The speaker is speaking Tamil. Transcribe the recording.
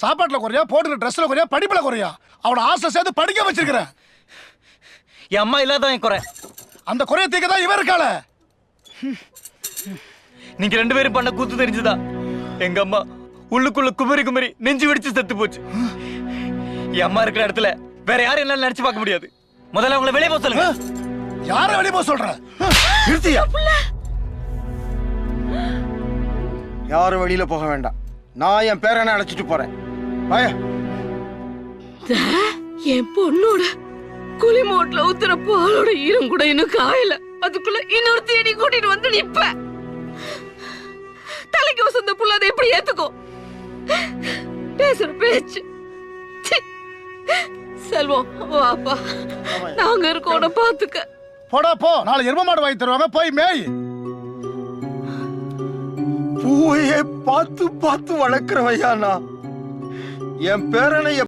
சாப்பாட்டுல குறையா போட்டுக்கிற ட்ரெஸ்ல குறையா படிப்புல குறையா. அவனை ஆசை சேர்த்து படிக்க வச்சிருக்கிறேன் என் அம்மா இல்லாதான் என் குறை? அந்த குறைய தீக்க தான் இவன் இருக்காள. நீங்க ரெண்டு பேரும் பண்ண கூத்து தெரிஞ்சுதா? எங்க அம்மா உள்ளுக்குள்ள குமரி குமரி நெஞ்சு வெடிச்சு செத்து போச்சு. என் அம்மா இருக்கிற இடத்துல வேற யாரும் என்னால நினைச்சு பார்க்க முடியாது. முதல்ல அவங்கள வெளியே போக சொல்லுங்க. யார வெளிய போக சொல்ற? நிறுத்தியா? யாரும் வெளியில போக வேண்டாம். நான் என் பேரனை அழைச்சிட்டு போறேன். என் பொண்ணோட குளிமோட்ல ஊத்துற பாலோட ஈரம் கூட இன்னும் காயல. அதுக்குள்ள இன்னொரு தேடி கூட்டிட்டு வந்து நிப்ப. தலைக்கு வசந்த புள்ள அதை எப்படி ஏத்துக்கோ. பேசுற பேச்சு. ச்சீ. செல்வம் வாப்பா நாங்க இருக்கோட பாத்துக்க. போடா போ. நாளை எரும மாடு வாங்கி தருவாங்க. போய் மேய். பார்த்து பார்த்து வளர்க்கிறவையா நான்? என் பேரனை